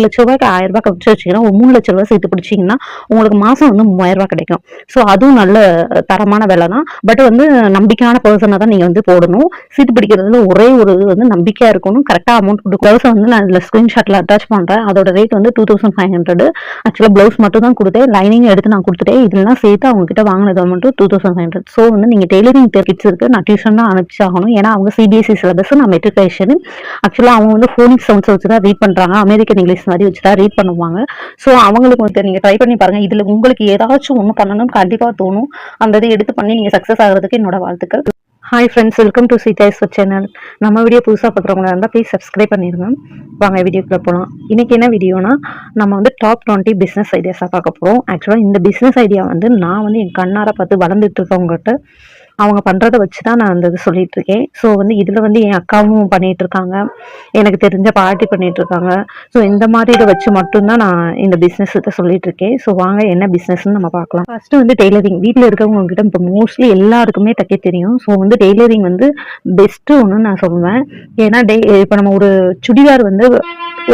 எட்டு லட்ச ரூபாய்க்கு ஆயிரம் ரூபாய் கழிச்சு வச்சீங்கன்னா ஒரு மூணு லட்ச ரூபாய் சேர்த்து பிடிச்சிங்கன்னா உங்களுக்கு மாசம் வந்து மூவாயிரம் ரூபாய் கிடைக்கும். ஸோ அதுவும் நல்ல தரமான வேலை தான். பட் வந்து நம்பிக்கையான பர்சனாக தான் நீங்க வந்து போடணும். சீட்டு பிடிக்கிறதுல ஒரே ஒரு இது வந்து நம்பிக்கையா இருக்கணும். கரெக்டா அமௌண்ட் கொடுக்கும் ப்ளவுஸ் வந்து நான் இதில் ஸ்கிரீன்ஷாட்ல அட்டாச் பண்றேன். அதோட ரேட் வந்து டூ தௌசண்ட் ஃபைவ் ஹண்ட்ரட் ஆக்சுவலாக ப்ளவுஸ் மட்டும் தான் கொடுத்தேன். லைனிங் எடுத்து நான் கொடுத்துட்டேன். இதெல்லாம் சேர்த்து அவங்க கிட்ட வாங்கினது மட்டும் two thousand five hundred so வந்து நீங்க டெய்லரிங் கிட்ஸ் இருக்கு. நான் டியூஷன் தான் அனுப்பிச்சாகணும் ஏன்னா அவங்க சிபிஎஸ்சி சிலபஸ் நான் மெட்ரிகுலேஷன் ஆக்சுவலாக அவங்க வந்து ஃபோனிக் சவுண்ட்ஸ் வச்சு தான் ரீட் பண்றாங்க. அமெரிக்கன் இங்கிலீஷ் மாதிரி வச்சு தான் ரீட் பண்ணுவாங்க. ஸோ அவங்களுக்கு வந்து நீங்கள் ட்ரை பண்ணி பாருங்கள் இதில் உங்களுக்கு ஏதாச்சும் ஒன்று பண்ணணும்னு கண்டிப்பாக தோணும். அந்த இதை எடுத்து பண்ணி நீங்கள் சக்ஸஸ் ஆகிறதுக்கு என்னோட வாழ்த்துக்கள். Hi friends welcome to Seetha's channel நம்ம வீடியோ புதுசாக பார்க்குறவங்களா இருந்தால் ப்ளீஸ் சப்ஸ்கிரைப் பண்ணிடுங்க வாங்க வீடியோக்குள்ளே போகலாம் இன்றைக்கி என்ன வீடியோனா நம்ம வந்து டாப் டுவெண்ட்டி பிஸ்னஸ் ஐடியாஸாக பார்க்க போகிறோம் ஆக்சுவலாக இந்த பிஸ்னஸ் ஐடியா வந்து நான் வந்து என் கண்ணார பார்த்து வளர்ந்துட்டு இருக்கவங்ககிட்ட அவங்க பண்ணுறத வச்சு தான் நான் அந்த இது சொல்லிட்டு இருக்கேன் ஸோ வந்து இதில் வந்து என் அக்காவும் பண்ணிட்டு இருக்காங்க எனக்கு தெரிஞ்ச பாட்டி பண்ணிட்டு இருக்காங்க ஸோ இந்த மாதிரி இதை வச்சு மட்டும்தான் நான் இந்த பிஸ்னஸ் இதை சொல்லிட்டு இருக்கேன் ஸோ வாங்க என்ன பிஸ்னஸ்ன்னு நம்ம பார்க்கலாம். ஃபர்ஸ்ட் வந்து டெய்லரிங் வீட்டில் இருக்கவங்க கிட்ட இப்போ மோஸ்ட்லி எல்லாருக்குமே தைக்க தெரியும். ஸோ வந்து டெய்லரிங் வந்து பெஸ்ட்டு ஒன்று நான் சொல்லுவேன் ஏன்னா டெய் இப்போ நம்ம ஒரு சுடிதார் வந்து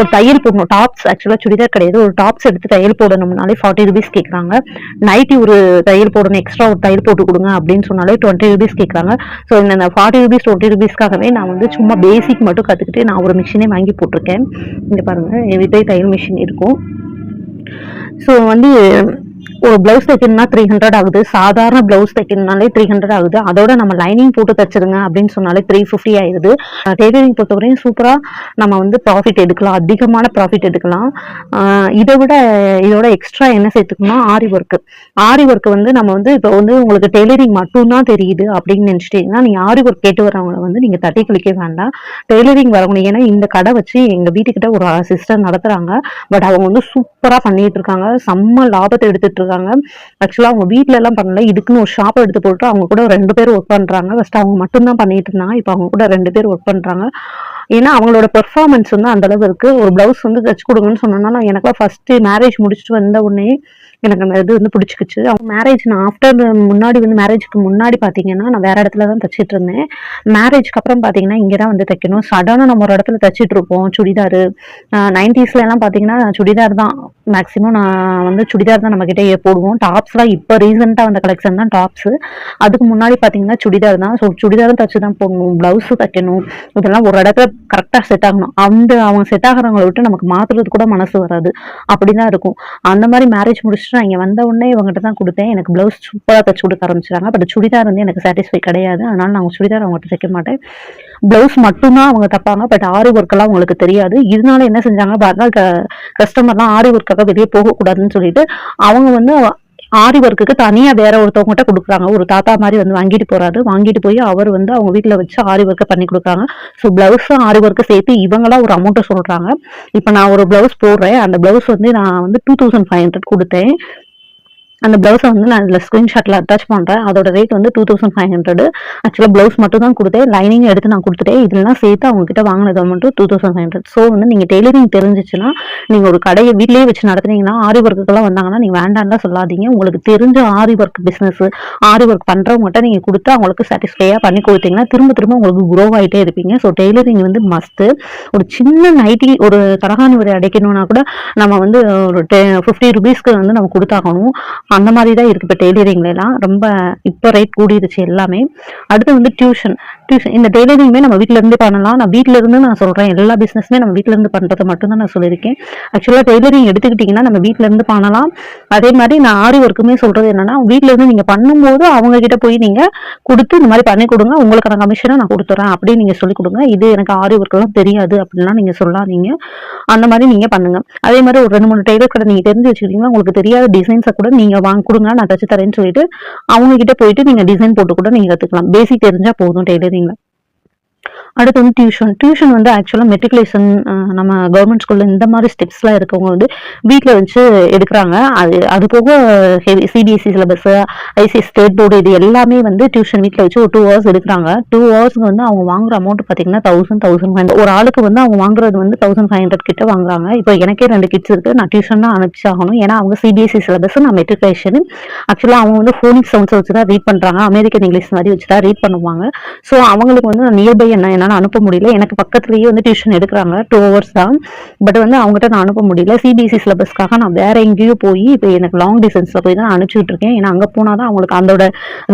ஒரு தையல் போடணும். டாப்ஸ் ஆக்சுவலாக சுடிதார் கிடையாது. ஒரு டாப்ஸ் எடுத்து தையல் போடணும்னாலே ஃபார்ட்டி ருபீஸ் கேட்குறாங்க. நைட்டி ஒரு தையல் போடணும். எக்ஸ்ட்ரா ஒரு தையல் போட்டு கொடுங்க அப்படின்னு சொன்னாலே டுவெண்ட்டி ருபீஸ் கேட்குறாங்க. ஸோ இந்த ஃபார்ட்டி ருபீஸ் டுவெண்ட்டி ருபீஸ்க்காகவே நான் வந்து சும்மா பேசிக் மட்டும் கற்றுக்கிட்டு நான் ஒரு மிஷினே வாங்கி போட்டிருக்கேன். இங்கே பாருங்கள் எவ்ரிடே தையல் மிஷின் இருக்கும். ஸோ வந்து ஒரு பிளவுஸ் தைக்கணும்னா த்ரீ ஹண்ட்ரட் ஆகுது. சாதாரண பிளவுஸ் தைக்கணும்னாலே த்ரீ ஹண்ட்ரட் ஆகுது. அதோட நம்ம லைனிங் போட்டு தைச்சிருங்க அப்படின்னு சொன்னாலே த்ரீ ஃபிஃப்டி ஆயிடுது. டெய்லரிங் பொறுத்தவரையும் சூப்பராக நம்ம வந்து ப்ராஃபிட் எடுக்கலாம். அதிகமான ப்ராஃபிட் எடுக்கலாம். இதை விட இதோட எக்ஸ்ட்ரா என்ன சேர்த்துக்கணும் ஆரி ஒர்க்கு ஆரி ஒர்க் வந்து நம்ம வந்து இப்போ வந்து உங்களுக்கு டெய்லரிங் மட்டும்தான் தெரியுது அப்படின்னு நினச்சிட்டீங்கன்னா நீங்கள் ஆரி ஒர்க் கேட்டு வரவங்களை வந்து நீங்கள் தட்டி கழிக்க வேண்டாம். டெய்லரிங் வரவங்க ஏன்னா இந்த கடை வச்சு எங்கள் வீட்டுக்கிட்ட ஒரு சிஸ்டர் நடத்துகிறாங்க பட் அவங்க வந்து சூப்பராக பண்ணிட்டு இருக்காங்க. செம்ம லாபத்தை எடுத்து இருக்காங்க ஆக்சுவலாக அவங்க வீட்டிலலாம் எல்லாம் பண்ணல. இதுக்குன்னு ஒரு ஷாப் எடுத்து போட்டு அவங்க கூட ரெண்டு பேர் ஒர்க் பண்றாங்க. ஃபர்ஸ்ட் அவங்க மட்டும்தான் பண்ணிட்டு இருந்தாங்க. இப்போ அவங்க கூட ரெண்டு பேர் ஒர்க் பண்றாங்க. ஏன்னா அவங்களோட பெர்ஃபார்மன்ஸ் வந்து அந்த அளவு இருக்கு. ஒரு பிளவுஸ் வந்து தச்சு கொடுங்கன்னு சொன்னோம்னா எனக்கு ஃபர்ஸ்ட் மேரேஜ் முடிச்சுட்டு வந்த உடனே எனக்கு அந்த இது வந்து பிடிச்சிக்கிச்சு. அவங்க மேரேஜ் நான் ஆஃப்டர் முன்னாடி வந்து மேரேஜ்க்கு முன்னாடி பார்த்தீங்கன்னா நான் வேற இடத்துல தான் தச்சிட்டு இருந்தேன். மேரேஜ்க்கு அப்புறம் பார்த்தீங்கன்னா இங்கே தான் வந்து தைக்கணும். சடனாக நம்ம ஒரு இடத்துல தச்சிட்டு இருப்போம் சுடிதார். நைன்டிஸ்ல எல்லாம் பார்த்தீங்கன்னா சுடிதார் தான். மேக்ஸிமம் நான் வந்து சுடிதார் தான் நம்ம கிட்டே போடுவோம். டாப்ஸ்லாம் இப்போ ரீசெண்டாக வந்த கலெக்ஷன் தான் டாப்ஸ் அதுக்கு முன்னாடி பார்த்தீங்கன்னா சுடிதார் தான். ஸோ சுடிதாரும் தச்சு தான் போடணும். ப்ளவுஸு தைக்கணும். இதெல்லாம் ஒரு இடத்துல கரெக்டாக செட் ஆகணும். அந்த அவங்க செட் ஆகிறவங்களை விட்டு நமக்கு மாற்றுறது கூட மனசு வராது. அப்படி தான் இருக்கும். அந்த மாதிரி மேரேஜ் முடிச்சுட்டு நான் இங்கே வந்த உடனே இவங்ககிட்ட தான் கொடுத்தேன். எனக்கு ப்ளவுஸ் சூப்பராக தச்சு கொடுக்க ஆரம்பிச்சிட்டாங்க. பட் சுடிதார் வந்து எனக்கு சாட்டிஸ்ஃபை கிடையாது. அதனால் நான் சுடிதார் அவங்ககிட்ட தைக்க மாட்டேன். ப்ளவுஸ் மட்டும்தான் அவங்க தப்பாங்க. பட் ஆரி ஒர்க்கெல்லாம் அவங்களுக்கு தெரியாது. இதனால என்ன செஞ்சாங்க? பாருங்க கஸ்டமர்லாம் ஆரி ஒர்க்காக வெளியே போகக்கூடாதுன்னு சொல்லிட்டு அவங்க வந்து ஆரி ஒர்க்குக்கு தனியா வேற ஒருத்தவங்ககிட்ட கொடுக்குறாங்க. ஒரு தாத்தா மாதிரி வந்து வாங்கிட்டு போறாரு. வாங்கிட்டு போய் அவர் வந்து அவங்க வீட்ல வச்சு ஆரி ஒர்க்கை பண்ணி கொடுக்குறாங்க. ஸோ பிளவுஸும் ஆரி ஒர்க்கு சேர்த்து இவங்களா ஒரு அமௌண்ட்டை சொல்றாங்க. இப்போ நான் ஒரு பிளவுஸ் போடுறேன். அந்த பிளவுஸ் வந்து நான் வந்து டூ தௌசண்ட் ஃபைவ் ஹண்ட்ரட் கொடுத்தேன். அந்த பிளவுஸை வந்து நான் இதில் ஸ்க்ரீன்ஷாட்டில் அட்டாச் பண்ணுறேன் அதோட ரேட் வந்து டூ தௌசண்ட் ஃபைவ் ஹண்ட்ரட் ஆக்சுவலாக ப்ளவுஸ் மட்டும் தான் கொடுத்தேன். லைனிங் எடுத்து நான் கொடுத்துட்டேன். இதெல்லாம் சேர்த்து அவங்ககிட்ட வாங்கினது மட்டும் two thousand five hundred so வந்து நீங்கள் டெய்லரிங் தெரிஞ்சிச்சுன்னா நீங்கள் ஒரு கடையை வீட்லேயே வச்சு நடத்துனீங்கன்னா ஆரி ஒர்க்குக்கெல்லாம் வந்தாங்கன்னா நீங்கள் வேண்டாம்லாம் சொல்லாதீங்க. உங்களுக்கு தெரிஞ்ச aari work business aari work பண்ணுறவங்ககிட்ட நீங்கள் கொடுத்து அவங்களுக்கு சாட்டிஸ்ஃபையாக பண்ணி கொடுத்தீங்கன்னா திரும்ப திரும்ப உங்களுக்கு க்ரோ ஆகிட்டே இருப்பீங்க. ஸோ டெய்லரிங் வந்து மஸ்ட்டு ஒரு சின்ன நைட்டி ஒரு தரகாணி உரை அடைக்கணும்னா கூட நம்ம வந்து ஒரு டெ ஃபிஃப்டி ருபீஸ்க்கு வந்து நம்ம கொடுத்தாகணும். அந்த மாதிரி தான் இருக்குது இப்போ டெய்லரிங்லாம் ரொம்ப இப்போ ரேட் கூடிருச்சு எல்லாமே. அடுத்து வந்து டியூஷன் டியூஷன் இந்த டெய்லரிங்குமே நம்ம வீட்டிலேருந்து பண்ணலாம். நான் வீட்டிலேருந்து நான் சொல்கிறேன் எல்லா பிஸ்னஸுமே நம்ம வீட்டிலேருந்து இருந்து பண்ணுறதை மட்டும்தான் நான் சொல்லியிருக்கேன். ஆக்சுவலாக டெய்லரிங் எடுத்துக்கிட்டிங்கன்னா நம்ம வீட்டிலேருந்து பண்ணலாம். அதே மாதிரி நான் ஆரி ஒர்க்குமே சொல்கிறது என்னென்னா வீட்டிலேருந்து நீங்கள் பண்ணும்போது அவங்க கிட்ட போய் நீங்கள் கொடுத்து இந்த மாதிரி பண்ணி கொடுங்க. உங்களுக்கான கமிஷனை நான் கொடுத்துறேன் அப்படின்னு நீங்கள் சொல்லி கொடுங்க. இது எனக்கு ஆரி ஒர்க்கெல்லாம் தெரியாது அப்படின்லாம் நீங்கள் சொல்லாதீங்க. அந்த மாதிரி நீங்கள் பண்ணுங்கள் அதே மாதிரி ஒரு ரெண்டு மூணு டெய்லர் கடை நீங்கள் தெரிஞ்சு வச்சுக்கிட்டீங்கன்னா உங்களுக்கு தெரியாத டிசைன்ஸை கூட நீங்கள் வாங்க கொடுங்க. நான் தச்சு தரேன்னு சொல்லிட்டு அவங்கக்கிட்ட போயிட்டு நீங்கள் டிசைன் போட்டு கூட நீங்கள் கற்றுக்கலாம் பேசிக் தெரிஞ்சால் போதும் டெய்லரிங் டெய்லரிங்ல அடுத்து வந்து டியூஷன் டியூஷன் வந்து ஆக்சுவலாக மெட்ரிகுலேஷன் நம்ம கவர்மெண்ட் ஸ்கூலில் இந்த மாதிரி ஸ்டெப்ஸ்லாம் இருக்கவங்க வந்து வீட்டில் வச்சு எடுக்கிறாங்க. அது அது போக heavy CBSE syllabus ICI state board இது எல்லாமே வந்து டியூஷன் வீட்டில் வச்சு ஒரு டூ ஹவர்ஸ் எடுக்கிறாங்க. டூ ஹவர்ஸ்க்கு வந்து அவங்க வாங்குற அமௌண்ட் பார்த்தீங்கன்னா தௌசண்ட் தௌசண்ட் ஃபைவ் ஒரு ஆளுக்கு வந்து அவங்க வாங்குறது வந்து தௌசண்ட் ஃபைவ் ஹண்ட்ரட் கிட்ட வாங்குறாங்க. இப்போ எனக்கே ரெண்டு கிட்ஸ் இருக்குது நான் டியூஷன் தான் அனுப்பிச்சாகணும். ஏன்னா அவங்க சிபிஎஸ்சி சிலபஸ் நான் மெட்ரிகுலேஷன் ஆக்சுவலாக அவங்க வந்து ஃபோனிக் சவுண்ட்ஸை வச்சு தான் ரீட் பண்ணுறாங்க அமெரிக்கன் இங்கிலீஷ் மாதிரி வச்சு தான் ரீட் பண்ணுவாங்க. ஸோ அவங்களுக்கு வந்து நியர்பை என்ன என்ன என்னால் அனுப்ப முடியல. எனக்கு பக்கத்துலேயே வந்து டியூஷன் எடுக்கிறாங்க. டூ ஹவர்ஸ் தான். பட் வந்து அவங்ககிட்ட நான் அனுப்ப முடியல. சிபிஎஸ்சி சிலபஸ்க்காக நான் வேற எங்கேயோ போய் இப்போ எனக்கு லாங் டிஸ்டன்ஸில் போய் தான் அனுப்பிச்சுட்டு இருக்கேன். ஏன்னா அங்கே போனால் தான் அவங்களுக்கு அதோட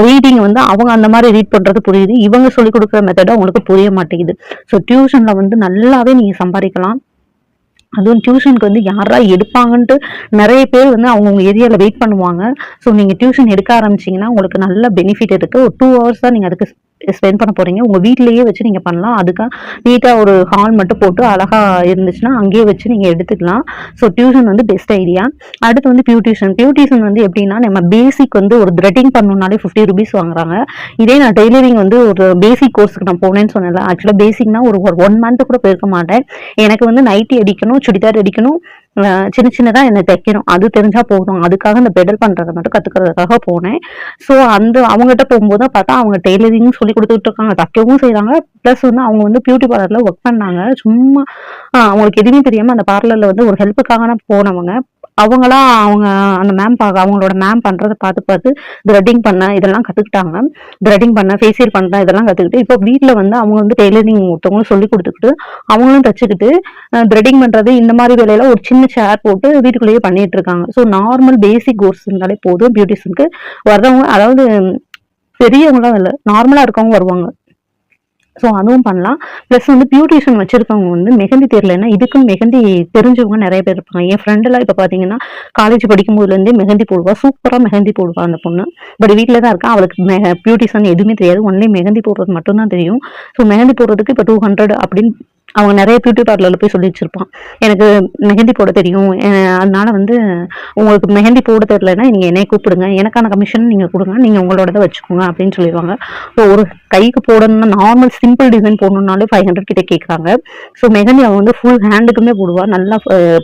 ரீடிங் வந்து அவங்க அந்த மாதிரி ரீட் பண்ணுறது புரியுது. இவங்க சொல்லிக் கொடுக்குற மெத்தட் அவங்களுக்கு புரிய மாட்டேங்குது. ஸோ டியூஷனில் வந்து நல்லாவே நீங்கள் சம்பாதிக்கலாம். அதுவும் டியூஷனுக்கு வந்து யாரா எடுப்பாங்கன்ட்டு நிறைய பேர் வந்து அவங்கவுங்க ஏரியாவில் வெயிட் பண்ணுவாங்க. ஸோ நீங்கள் டியூஷன் எடுக்க ஆரம்பிச்சிங்கன்னா உங்களுக்கு நல்ல பெனிஃபிட் இருக்குது ஒரு டூ ஹவர்ஸ் தான் நீங்கள் அதுக்கு ஸ்பெண்ட் பண்ண போகிறீங்க உங்கள் வீட்டிலேயே வச்சு நீங்கள் பண்ணலாம். அதுக்காக நீட்டாக ஒரு ஹால் மட்டும் போட்டு அழகாக இருந்துச்சுன்னா அங்கேயே வச்சு நீங்கள் எடுத்துக்கலாம். ஸோ டியூஷன் வந்து பெஸ்ட் ஐடியா அடுத்து வந்து பியூட்டிஷன் பியூட்டிஷன் வந்து எப்படின்னா நம்ம பேசிக் வந்து ஒரு த்ரெட்டிங் பண்ணணும்னாலே ஃபிஃப்டி ருபீஸ் வாங்குறாங்க. இதே நான் டெய்லரிங் வந்து ஒரு பேசிக் கோர்ஸுக்கு நான் போனேன்னு சொன்னேன்ல ஆக்சுவலாக பேசிக்னா ஒரு ஒன் மந்த் கூட போயிருக்க மாட்டேன். எனக்கு வந்து நைட்டி அடிக்கணும் சுடிதார் அடிக்கணும் சின்ன சின்னதாக என்னை தைக்கணும். அது தெரிஞ்சால் போதும். அதுக்காக இந்த பெடல் பண்ணுறதை மட்டும் கற்றுக்கிறதுக்காக போனேன். ஸோ அந்த அவங்ககிட்ட போகும்போது தான் பார்த்தா அவங்க டெய்லரிங் சொல்லி கொடுத்துட்டு இருக்காங்க. தைக்கவும் செய்கிறாங்க ப்ளஸ் வந்து அவங்க வந்து பியூட்டி பார்லரில் ஒர்க் பண்ணாங்க. சும்மா அவங்களுக்கு எதுவுமே தெரியாமல் அந்த பார்லரில் வந்து ஒரு ஹெல்ப்புக்காக போனவங்க. அவங்களாம் அவங்க அந்த மேம் பார்க்க அவங்களோட மேம் பண்ணுறதை பார்த்து பார்த்து த்ரெட்டிங் பண்ண இதெல்லாம் கற்றுக்கிட்டாங்க த்ரெட்டிங் பண்ண ஃபேஷியல் பண்ண இதெல்லாம் கற்றுக்கிட்டு இப்போ வீட்டில் வந்து அவங்க வந்து டெய்லரிங் ஒருத்தவங்களும் சொல்லி கொடுத்துக்கிட்டு அவங்களும் தச்சுக்கிட்டு த்ரெட்டிங் பண்ணுறது இந்த மாதிரி வேலையில ஒரு சின்ன சேர் போட்டு வீட்டுக்குள்ளேயே பண்ணிட்டு இருக்காங்க. ஸோ நார்மல் பேசிக் கோர்ஸ் இருந்தாலே போதும் பியூட்டிஷனுக்கு வர்றவங்க அதாவது பெரியவங்களாம் இல்லை நார்மலாக இருக்கவங்க வருவாங்க. ஸோ அதுவும் பண்ணலாம். ப்ளஸ் வந்து பியூட்டிஷியன் வச்சிருக்கவங்க வந்து மெஹந்தி தெரியலன்னா இதுக்கும் மெஹந்தி தெரிஞ்சவங்க நிறைய பேர் இருப்பாங்க. என் ஃப்ரெண்டெல்லாம் இப்போ பார்த்தீங்கன்னா காலேஜ் படிக்கும் போதுலேருந்தே மெஹந்தி போடுவா. சூப்பராக மெஹந்தி போடுவா அந்த பொண்ணு. பட் வீட்டில் தான் இருக்கா. அவளுக்கு மெ பியூட்டிஷியன் எதுவுமே தெரியாது. ஒன்லி மெஹந்தி போடுறது மட்டும்தான் தெரியும். ஸோ மெஹந்தி போடுறதுக்கு இப்போ டூ ஹண்ட்ரட் அப்படின்னு அவங்க நிறைய பியூட்டி பார்லரில் போய் சொல்லி வச்சுருப்பான். எனக்கு மெஹந்தி போட தெரியும். அதனால் அதனால வந்து உங்களுக்கு மெஹந்தி போட தெரியலன்னா நீங்கள் என்னை கூப்பிடுங்க. எனக்கான கமிஷன் நீங்கள் கொடுங்க. நீங்கள் உங்களோடத வச்சுக்கோங்க அப்படின்னு சொல்லிடுவாங்க. ஸோ ஒரு கைக்கு போடணும்னா நார்மல் சிம்பிள் டிசைன் போடணுன்னாலே ஃபைவ் ஹண்ட்ரட் கிட்ட கேட்குறாங்க ஸோ மெஹந்தி அவன் வந்து ஃபுல் ஹேண்டுக்குமே போடுவா. நல்லா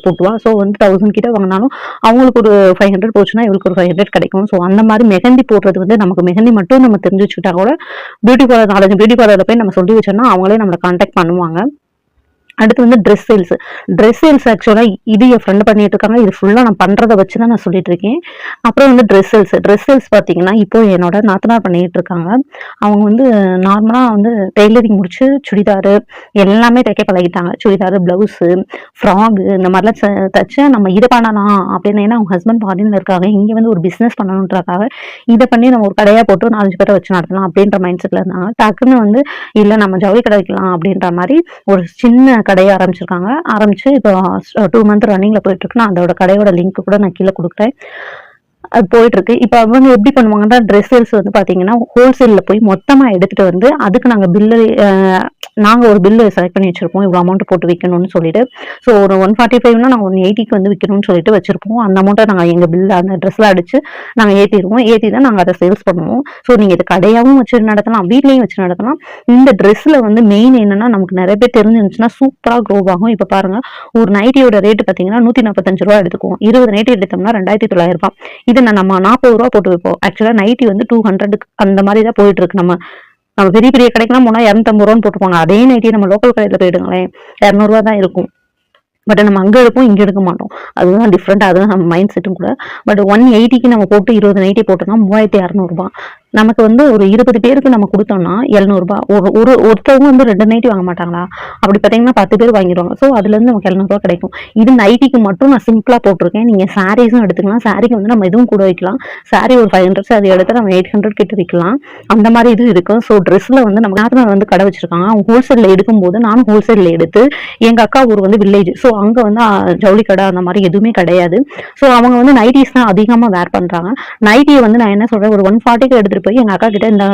போட்டுவா. ஸோ வந்து தௌசண்ட் கிட்ட வாங்கினாலும் அவங்களுக்கு ஒரு ஃபைவ் ஹண்ட்ரட் போச்சுன்னா இவங்களுக்கு ஒரு ஃபைவ் ஹண்ட்ரட் கிடைக்கும். ஸோ அந்த மாதிரி மெஹந்தி போடுறது வந்து நமக்கு மெஹந்தி மட்டும் நம்ம தெரிஞ்சு வச்சுக்கிட்டா கூட பியூட்டி பார்லர் நாலஞ்சு பியூட்டி பார்லரில் போய் நம்ம சொல்லி வச்சோம்னா அவங்களே நம்மளை கான்டாக்ட் பண்ணுவாங்க. அடுத்து வந்து ட்ரெஸ் சேல்ஸ் ட்ரெஸ் சேல்ஸ் ஆக்சுவலாக இது என் ஃப்ரெண்டு பண்ணிட்டு இருக்காங்க. இது ஃபுல்லாக நான் பண்ணுறத வச்சு தான் நான் சொல்லிட்டு இருக்கேன். அப்புறம் வந்து ட்ரெஸ் சேல்ஸ் ட்ரெஸ் சேல்ஸ் பார்த்தீங்கன்னா இப்போ என்னோட நாத்தனார் பண்ணிட்டு இருக்காங்க. அவங்க வந்து நார்மலாக வந்து டெய்லரிங் முடிச்சு சுடிதாரு எல்லாமே தைக்க பழகிட்டாங்க. சுடிதாரு ப்ளவுஸு ஃப்ராகு இந்த மாதிரிலாம் த- நம்ம இதை பண்ணலாம் அப்படின்னு. ஏன்னா அவங்க ஹஸ்பண்ட் ஃபாரின்ல இருக்காங்க. இங்கே வந்து ஒரு பிஸ்னஸ் பண்ணணுன்றக்காக இதை பண்ணி நம்ம ஒரு கடையாக போட்டு நாலஞ்சு பேரை வச்சு நடத்தலாம் அப்படின்ற மைண்ட் செட்டில் இருந்தாங்க. டக்குன்னு வந்து இல்லை நம்ம ஜவுளி கடை வைக்கலாம் அப்படின்ற மாதிரி ஒரு சின்ன கடையை ஆரம்பிச்சிருக்காங்க. ஆரம்பிச்சு இப்போ டூ மந்த் ரன்னிங்ல போயிட்டு நான் அதோட கடையோட லிங்க் கூட நான் கீழே கொடுக்குறேன். அது போயிட்டு இருக்கு இப்போ அவங்க எப்படி பண்ணுவாங்கன்னா ட்ரெஸ் சேல்ஸ் வந்து பாத்தீங்கன்னா ஹோல்சேல்ல போய் மொத்தமா எடுத்துட்டு வந்து அதுக்கு நாங்க பில்லு நாங்கள் ஒரு பில்லு செலக்ட் பண்ணி வச்சுருப்போம். இவ்வளோ அமௌண்ட் போட்டு விற்கணும்னு சொல்லிட்டு. ஸோ ஒரு ஒன் ஃபார்ட்டி ஃபைவ்னா நாங்கள் ஒன் எயிட்டிக்கு வந்து விற்கணும்னு சொல்லிட்டு வச்சுருப்போம். அந்த அமௌண்ட்டை நாங்கள் எங்கள் பில்லு அந்த ட்ரெஸ்ஸில் அடிச்சு நாங்கள் ஏற்றிடுவோம் ஏற்றி தான் நாங்கள் அதை சேல்ஸ் பண்ணுவோம். ஸோ நீங்கள் இது கடையாகவும் வச்சு நடத்தலாம் வீட்லேயும் வச்சு நடத்தலாம். இந்த ட்ரெஸ்ஸில் வந்து மெயின் என்னன்னா நமக்கு நிறைய பேர் தெரிஞ்சிருந்துச்சுன்னா சூப்பராக க்ரோ ஆகும். இப்போ பாருங்க ஒரு நைட்டியோட ரேட்டு பார்த்தீங்கன்னா நூற்றி நாற்பத்தஞ்சு ரூபா எடுத்துக்குவோம். இருபது நைட்டி எடுத்தோம்னா ரெண்டாயிரத்தி தொள்ளாயிரம் ரூபாய். இதை நான் நம்ம நாற்பது ரூபா போட்டு வைப்போம். ஆக்சுவலாக நைட்டி வந்து டூ ஹண்ட்ரடுக்கு அந்த மாதிரி தான் போயிட்டு இருக்கு. நம்ம நம்ம பெரிய பெரிய கடைக்கெல்லாம் போனால் இரநூத்தம்பது ரூபான்னு போட்டுருப்பாங்க. அதே நைட்டி நம்ம லோக்கல் கடையில் போயிடுங்களேன். இரநூறுவா தான் இருக்கும். பட் நம்ம அங்கே எடுப்போம் இங்கே எடுக்க மாட்டோம். அதுதான் டிஃப்ரெண்ட் அதுதான் நம்ம மைண்ட் செட்டும் கூட. பட் ஒன் எயிட்டிக்கு நம்ம போட்டு இருபது நைட்டி போட்டோம்னா மூவாயிரத்தி இரநூறுபா நமக்கு வந்து ஒரு இருபது பேருக்கு நம்ம கொடுத்தோம்னா எழுநூறுபா. ஒரு ஒரு ஒருத்தவங்க வந்து ரெண்டு நைட்டி வாங்க மாட்டாங்களா? அப்படி பார்த்தீங்கன்னா பத்து பேர் வாங்கிடுவாங்க. ஸோ அதுலேருந்து நமக்கு எழுநூறுபா கிடைக்கும். இது நைட்டிக்கு மட்டும் நான் சிம்பிளாக போட்டிருக்கேன். நீங்கள் சாரீஸும் எடுத்துக்கலாம். சாரீக்கு வந்து நம்ம இதுவும் கூட வைக்கலாம். சாரீ ஒரு ஃபைவ் ஹண்ட்ரட் அது எடுத்து நம்ம எயிட் ஹண்ட்ரட் கிட்ட விற்கலாம் அந்த மாதிரி இது இருக்கும். ஸோ ட்ரெஸ்ஸில் வந்து நம்ம நேரத்தில் வந்து கடை வச்சிருக்காங்க. அவங்க ஹோல்சேலில் எடுக்கும்போது நானும் ஹோல்சேலில் எடுத்து எங்கள் அக்கா ஊர் வந்து வில்லேஜ் ஸோ அங்கே வந்து ஜவுளி கடை அந்த மாதிரி எதுவுமே கிடையாது. ஸோ அவங்க வந்து நைட்டிஸ் தான் அதிகமாக வேர் பண்ணுறாங்க நைட்டியை வந்து நான் என்ன சொல்கிறேன் ஒரு ஒன் ஃபார்ட்டிக்கு எடுத்து எடுத்துகிட்டு போய் எங்கள் அக்கா கிட்ட இந்த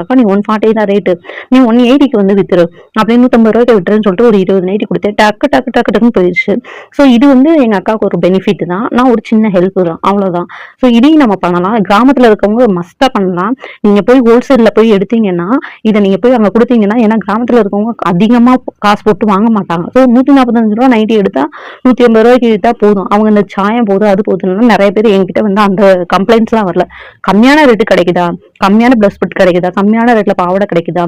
அக்கா நீ ஒன் ஃபார்ட்டி தான் ரேட்டு நீ ஒன் எயிட்டிக்கு வந்து வித்துரு. அப்படின்னு நூற்றம்பது ரூபாய்க்கு விட்டுருன்னு சொல்லிட்டு ஒரு இருபது நைட்டி கொடுத்து டக்கு டக்கு டக்கு டக்குன்னு போயிடுச்சு ஸோ இது வந்து எங்கள் அக்காவுக்கு ஒரு பெனிஃபிட் தான். நான் ஒரு சின்ன ஹெல்ப் தான். அவ்வளோதான் ஸோ இதையும் நம்ம பண்ணலாம். கிராமத்தில் இருக்கவங்க மஸ்ட்டாக பண்ணலாம். நீங்கள் போய் ஹோல்சேலில் போய் எடுத்தீங்கன்னா இதை நீங்கள் போய் அங்கே கொடுத்தீங்கன்னா ஏன்னா கிராமத்தில் இருக்கவங்க அதிகமாக காசு போட்டு வாங்க மாட்டாங்க. ஸோ நூற்றி நாற்பத்தஞ்சு ரூபா நைட்டி எடுத்தால் நூற்றி ஐம்பது ரூபாய்க்கு எடுத்தால் போதும். அவங்க இந்த சாயம் போதும் அது போதும்னா நிறைய பேர் என்கிட்ட வந்து அந்த கம்ப்ளைண்ட்ஸ்லாம் வரல. கம்மியான ரேட்டு கிடைக்குதா? கம்மியான ப்ளஸ் பிட் கிடைக்குதா? கம்மியான ரேட்டில் பாவாடை கிடைக்குதா?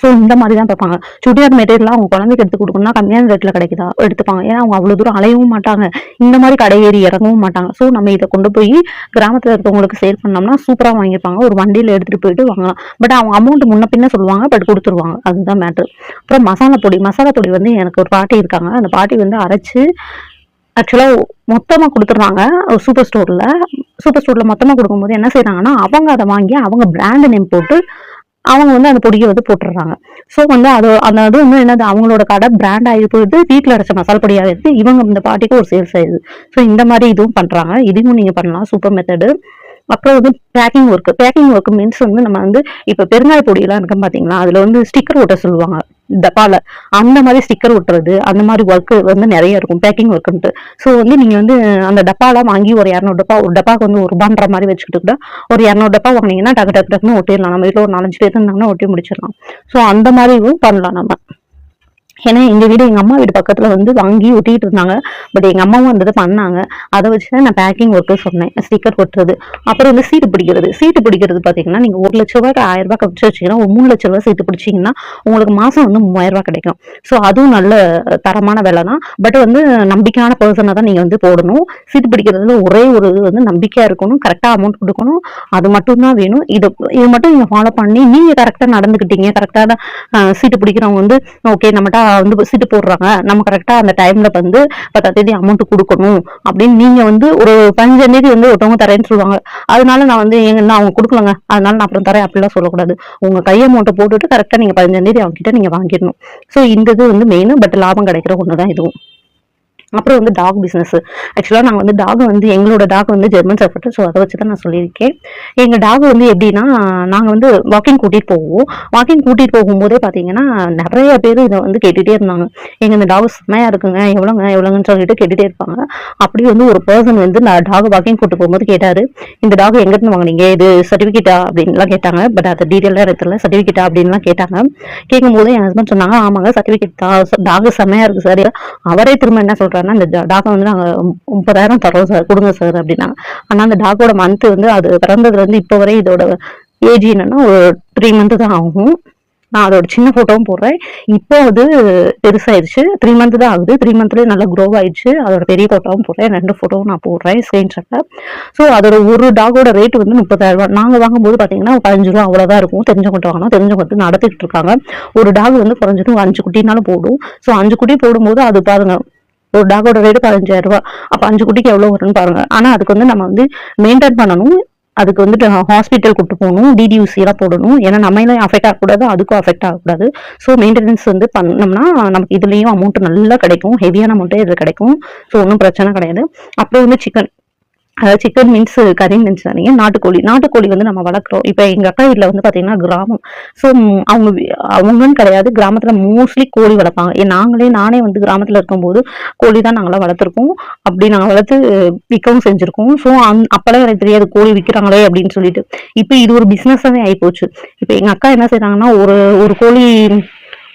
ஸோ இந்த மாதிரி தான் பார்ப்பாங்க. சுடிதார் மெட்டீரியல்லாம் அவங்க குழந்தைக்கு எடுத்து கொடுக்கணும்னா கம்மியான ரேட்டில் கிடைக்குதா? எடுத்துப்பாங்க. ஏன்னா அவங்க அவ்வளோ தூரம் அலையவும் மாட்டாங்க. இந்த மாதிரி கடை ஏறி இறங்கவும் மாட்டாங்க. ஸோ நம்ம இதை கொண்டு போய் கிராமத்தில் இருக்கவங்களுக்கு சேல் பண்ணோம்னா சூப்பராக வாங்கியிருப்பாங்க. ஒரு வண்டியில் எடுத்துகிட்டு போயிட்டு வாங்கலாம். பட் அவங்க அமௌண்ட் முன்ன பின்ன சொல்லுவாங்க பட் கொடுத்துருவாங்க. அதுதான் மேட்ரு அப்புறம் மசாலா பொடி. மசாலா பொடி வந்து எனக்கு ஒரு பாட்டி இருக்காங்க. அந்த பாட்டி வந்து அரைச்சு ஆக்சுவலாக மொத்தமாக கொடுத்துருவாங்க. சூப்பர் ஸ்டோரில் சூப்பர் ஸ்டோரில் மொத்தமாக கொடுக்கும்போது என்ன செய்கிறாங்கன்னா அவங்க அதை வாங்கி அவங்க பிராண்ட் நேம் போட்டு அவங்க வந்து அந்த பொடியை வந்து போட்டுடுறாங்க. ஸோ வந்து அது அந்த அது வந்து என்னது அவங்களோட கடை பிராண்ட் ஆகி போயிடுது. வீட்டில் அரைச்ச மசாலா பொடியாக இருக்குது இவங்க இந்த பாட்டிக்கு ஒரு சேல்ஸ் ஆயிடுது. ஸோ இந்த மாதிரி இதுவும் பண்ணுறாங்க இதுவும் நீங்கள் பண்ணலாம். சூப்பர் மெத்தடு அப்புறம் வந்து packing work packing work means வந்து நம்ம வந்து இப்போ பெருங்காய பொடியெல்லாம் இருக்கும் பார்த்தீங்களா அதில் வந்து ஸ்டிக்கர் ஓட்ட சொல்லுவாங்க. டப்பால அந்த மாதிரி ஸ்டிக்கர் ஒட்டுறது அந்த மாதிரி ஒர்க்கு வந்து நிறைய இருக்கும் பேக்கிங் ஒர்க்குன்ட்டு ஸோ வந்து நீங்க வந்து அந்த டப்பாலாம் வாங்கி ஒரு இரநூறு டப்பா ஒரு டப்பாக்கு வந்து ஒரு ரூபான்ற மாதிரி வச்சுக்கிட்டு கூட ஒரு இரநூறு டப்பா வாங்கினீங்கன்னா டக்கு டக்கு டக்குன்னு ஒட்டிடலாம். நம்ம வீட்டில் ஒரு நாலஞ்சு பேர் இருந்தாங்கன்னா ஒட்டி முடிச்சிடலாம். ஸோ அந்த மாதிரியும் பண்ணலாம் நம்ம. ஏன்னா எங்கள் வீடு எங்கள் அம்மா வீடு பக்கத்தில் வந்து வாங்கி ஒட்டிகிட்டு இருந்தாங்க. பட் எங்கள் அம்மாவும் அந்த இதை பண்ணாங்க. அதை வச்சு தான் நான் பேக்கிங் ஒர்க்கு சொன்னேன். ஸ்டிக்கர் ஒட்டுறது. அப்புறம் வந்து சீட்டு பிடிக்கிறது. சீட்டு பிடிக்கிறது பார்த்தீங்கன்னா நீங்கள் ஒரு லட்ச ரூபாய்க்கு ஆயிரம் ரூபாய் கழிச்சு வச்சீங்கன்னா ஒரு மூணு லட்ச ரூபாய் சீட்டு பிடிச்சிங்கன்னா உங்களுக்கு மாதம் வந்து மூவாயிரம் ரூபாய் கிடைக்கும். ஸோ அதுவும் நல்ல தரமான வேலை தான். பட் வந்து நம்பிக்கையான பர்சனை தான் நீங்கள் வந்து போடணும். சீட்டு பிடிக்கிறதுல ஒரே ஒரு இது வந்து நம்பிக்கையாக இருக்கணும். கரெக்டாக அமௌண்ட் கொடுக்கணும். அது மட்டும் தான் வேணும். இது இது மட்டும் நீங்கள் ஃபாலோ பண்ணி நீங்கள் கரெக்டாக நடந்துக்கிட்டீங்க. தான் சீட்டு பிடிக்கிறவங்க வந்து ஓகே நம்மகிட்ட வந்து சீட்டு போடுறாங்க. நம்ம கரெக்டா அந்த டைம்ல வந்து பத்தாம் தேதி அமௌண்ட் கொடுக்கணும். அப்படின்னு நீங்க வந்து ஒரு பதினஞ்சாம் தேதி வந்து ஒருத்தவங்க தரேன்னு சொல்லுவாங்க. அதனால நான் வந்து எங்க நான் அவங்க கொடுக்கலங்க. அதனால நான் அப்புறம் தரேன். அப்படிலாம் சொல்லக்கூடாது. உங்க கை அமௌண்ட்டை போட்டுட்டு கரெக்டா நீங்க பதினஞ்சாம் தேதி அவங்க கிட்ட நீங்க வாங்கிடணும். ஸோ இந்த இது வந்து மெயின் பட் லாபம் கிடைக்கிற ஒண்ணுதான் இதுவும். அப்புறம் வந்து டாக் பிஸ்னஸ் ஆக்சுவலாக நாங்கள் வந்து டாக் வந்து எங்களோட டாக் வந்து ஜெர்மன் சர்ஃபர்ட் ஸோ அதை வச்சு தான் நான் சொல்லியிருக்கேன். எங்கள் டாக் வந்து எப்படின்னா நாங்கள் வந்து வாக்கிங் கூட்டிகிட்டு போவோம். வாக்கிங் கூட்டிகிட்டு போகும்போதே பார்த்தீங்கன்னா நிறைய பேர் இதை வந்து கேட்டுகிட்டே இருந்தாங்க. எங்கள் இந்த டாக் செம்மையாக இருக்குங்க எவ்வளோங்க எவ்வளோங்கன்னு சொல்லிட்டு கேட்டுகிட்டே இருப்பாங்க. அப்படி வந்து ஒரு பர்சன் வந்து நான் டாக் வாக்கிங் கூட்டு போகும்போது கேட்டார் இந்த டாக் எங்கேருந்து வாங்கினீங்க? இது சர்டிஃபிகேட்டா அப்படின்லாம் கேட்டாங்க. பட் அது டீட்டெயிலாக எடுத்துல சர்டிஃபிகேட்டா அப்படின்லாம் கேட்டாங்க. கேட்கும்போது என் ஹஸ்பண்ட் சொன்னாங்க ஆமாங்க சர்டிஃபிகேட் தான். டாக் செம்மையாக இருக்குது சார் அவரே திரும்ப என்ன சொல்றாருன்னா இந்த டாகை வந்து நாங்கள் முப்பதாயிரம் தரோம் சார் கொடுங்க சார் அப்படின்னா. ஆனால் அந்த டாகோட மந்த் வந்து அது பிறந்ததுலேருந்து இப்போ வரை இதோட ஏஜ் என்னன்னா ஒரு த்ரீ மந்த்து தான் ஆகும். நான் அதோட சின்ன ஃபோட்டோவும் போடுறேன். இப்போ அது பெருசாயிருச்சு த்ரீ மந்த் தான் ஆகுது. த்ரீ மந்த்லேயே நல்லா க்ரோ ஆயிடுச்சு. அதோட பெரிய ஃபோட்டோவும் போடுறேன். ரெண்டு ஃபோட்டோவும் நான் போடுறேன் ஸ்க்ரீன்ஷாட்டில் ஸோ அதோட ஒரு டாகோட ரேட் வந்து முப்பதாயிரம் நாங்கள் வாங்கும்போது பார்த்தீங்கன்னா பதினஞ்சு ரூபா அவ்வளோதான் இருக்கும். தெரிஞ்சவங்க வாங்கணும் தெரிஞ்சவங்க கொண்டு நடத்திட்டு இருக்காங்க. ஒரு டாக் வந்து குறைஞ்சதும் அஞ்சு குட்டினாலும் போடும். ஸோ அஞ்சு குட்டி போடும்போது அது பாருங்கள் ஒரு டாகோட ரேட்டு பதினஞ்சாயிரம் ரூபா அப்போ அஞ்சு குட்டிக்கு எவ்வளோ வரும்னு பாருங்கள் ஆனால் அதுக்கு வந்து நம்ம வந்து மெயின்டைன் பண்ணணும். அதுக்கு வந்துட்டு ஹாஸ்பிட்டல் கூட்டு போகணும். டிடியூசி எல்லாம் போடணும். ஏன்னா நம்மளும் அஃபெக்ட் ஆகக்கூடாது. அதுக்கும் அஃபெக்ட் ஆகக்கூடாது. ஸோ மெயின்டெனன்ஸ் வந்து பண்ணோம்னா நமக்கு இதுலேயும் அமௌண்ட் நல்லா கிடைக்கும். ஹெவியான அமௌண்ட்டே இதில் கிடைக்கும். ஸோ ஒன்றும் பிரச்சனை கிடையாது. அப்புறம் வந்து சிக்கன் அதாவது சிக்கன் மீன்ஸ் கறின்னு நினச்சாதீங்க நாட்டுக்கோழி நாட்டுக்கோழி வந்து நம்ம வளர்க்குறோம். இப்போ எங்கள் அக்கா வீட்டில் வந்து பார்த்தீங்கன்னா கிராமம். ஸோ அவங்க அவங்கன்னு கிடையாது. கிராமத்தில் மோஸ்ட்லி கோழி வளர்ப்பாங்க. ஏன் நாங்களே நானே வந்து கிராமத்தில் இருக்கும்போது கோழி தான் நாங்களாம் வளர்த்துருக்கோம். அப்படி நாங்கள் வளர்த்து விற்கவும் செஞ்சுருக்கோம். ஸோ அந் அப்போல்லாம் எனக்கு தெரியாது. கோழி விற்கிறாங்களே அப்படின்னு சொல்லிட்டு. இப்போ இது ஒரு பிஸ்னஸாகவே ஆகிப்போச்சு இப்போ எங்கள் அக்கா என்ன செய்கிறாங்கன்னா ஒரு ஒரு கோழி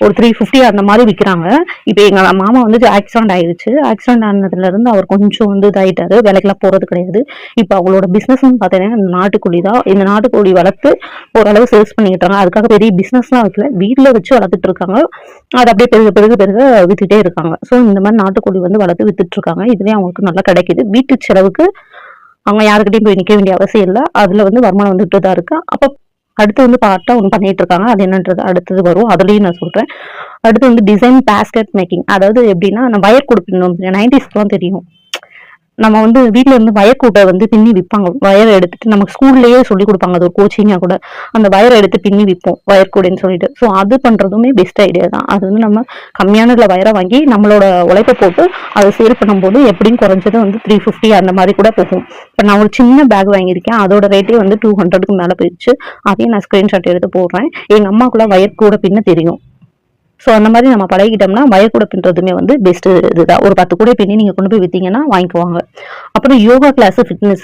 ஒரு த்ரீ ஃபிஃப்டி அந்த மாதிரி விற்கிறாங்க இப்போ எங்கள் மாமா வந்து ஆக்சிடென்ட் ஆயிடுச்சு ஆக்சிடென்ட் ஆனதுலேருந்து அவர் கொஞ்சம் வந்து இதாகிட்டார் வேலைக்கெல்லாம் போகிறது கிடையாது. இப்போ அவங்களோட பிஸ்னஸ்னு பார்த்தீங்கன்னா இந்த நாட்டுக்கோழி தான். இந்த நாட்டுக்கோழி வளர்த்து ஓரளவு சேல்ஸ் பண்ணிக்கிட்டாங்க. அதுக்காக பெரிய பிஸ்னஸ்லாம் வைக்கல. வீட்டில் வச்சு வளர்த்துட்டு இருக்காங்க. அது அப்படியே பெருக பெருக பெருக வித்துட்டே இருக்காங்க. ஸோ இந்த மாதிரி நாட்டுக்கோழி வந்து வளர்த்து வித்துட்டு இருக்காங்க. இதுலேயே அவங்களுக்கு நல்லா கிடைக்குது. வீட்டு செலவுக்கு அவங்க யாருக்கிட்டையும் போய் நிற்க வேண்டிய அவசியம் இல்லை. அதில் வந்து வருமானம் வந்துட்டு தான் இருக்கு. அப்போ அடுத்து வந்து பார்ட்டா ஒன்று பண்ணிட்டு இருக்காங்க அது என்னன்றது அடுத்தது வரும். அதுலயும் நான் சொல்றேன். அடுத்து வந்து டிசைன் பேஸ்கெட் மேக்கிங் அதாவது எப்படின்னா நான் வயர் கொடுக்கணும். நைன்டிஸ்க்குலாம் தெரியும். நம்ம வந்து வீட்டில் இருந்து வயக்கூட்டை வந்து பின்னி விற்பாங்க வயரை எடுத்துட்டு நமக்கு ஸ்கூல்லேயே சொல்லி கொடுப்பாங்க. அது ஒரு கோச்சிங்காக கூட. அந்த வயரை எடுத்து பின்னி விற்போம் வயர்கூடைன்னு சொல்லிட்டு. ஸோ அது பண்ணுறதுமே பெஸ்ட் ஐடியா தான். அது வந்து நம்ம கம்மியானதில் வயரை வாங்கி நம்மளோட உழைப்பை போட்டு அதை சேல் பண்ணும்போது எப்படியும் குறைஞ்சது வந்து த்ரீ ஃபிஃப்டி அந்த மாதிரி கூட போகும். இப்போ நான் ஒரு சின்ன பேக் வாங்கியிருக்கேன். அதோட ரேட்டே வந்து டூ ஹண்ட்ரடுக்கு மேலே போயிடுச்சு. அதையும் நான் ஸ்க்ரீன்ஷாட் எடுத்து போடுறேன். எங்கள் அம்மாக்குள்ள வயர்கூடை பின்ன தெரியும். ஸோ அந்த மாதிரி நம்ம பழகிட்டோம்னா பயக்கூட பின்றதுமே வந்து பெஸ்ட் இதுதான். ஒரு பத்து கூட பின்னி நீங்கள் கொண்டு போய் விற்றீங்கன்னா வாங்கிக்குவாங்க. அப்புறம் யோகா கிளாஸு ஃபிட்னஸ்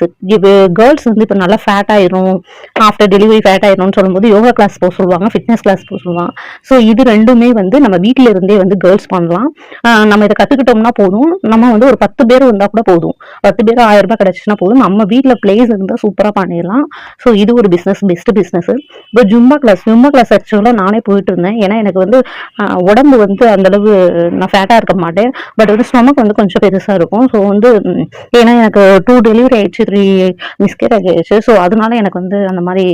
கேர்ள்ஸ் வந்து இப்போ நல்லா ஃபேட் ஆயிரும். ஆஃப்டர் டெலிவரி ஃபேட் ஆயிரும்னு சொல்லும்போது யோகா கிளாஸ் போக சொல்லுவாங்க ஃபிட்னஸ் கிளாஸ் போக சொல்லுவாங்க. ஸோ இது ரெண்டுமே வந்து நம்ம வீட்டில இருந்தே வந்து கேர்ள்ஸ் பண்ணலாம். நம்ம இதை கற்றுக்கிட்டோம்னா போதும். நம்ம வந்து ஒரு பத்து பேர் இருந்தால் கூட போதும். பத்து பேர் ஆயிரம் ரூபாய் கிடைச்சுன்னா போதும். நம்ம வீட்டில் பிளேஸ் இருந்தால் சூப்பராக பண்ணிடலாம். ஸோ இது ஒரு பிஸ்னஸ் பெஸ்ட் பிஸ்னஸ் இப்போ ஜும்பா கிளாஸ் ஜும்பா கிளாஸ் ஆக்சுவலாக நானே போயிட்டு இருந்தேன். ஏன்னா எனக்கு வந்து உடம்பு வந்து அந்த அளவு நான் ஃபேட்டாக இருக்க மாட்டேன். பட் வந்து ஸ்டொமக் வந்து கொஞ்சம் பெருசாக இருக்கும். ஸோ வந்து ஏன்னா எனக்கு டூ டெலிவரி ஆயிடுச்சு த்ரீ மிஸ்கேரேஜ் ஆயிடுச்சு. ஸோ அதனால எனக்கு வந்து அந்த மாதிரி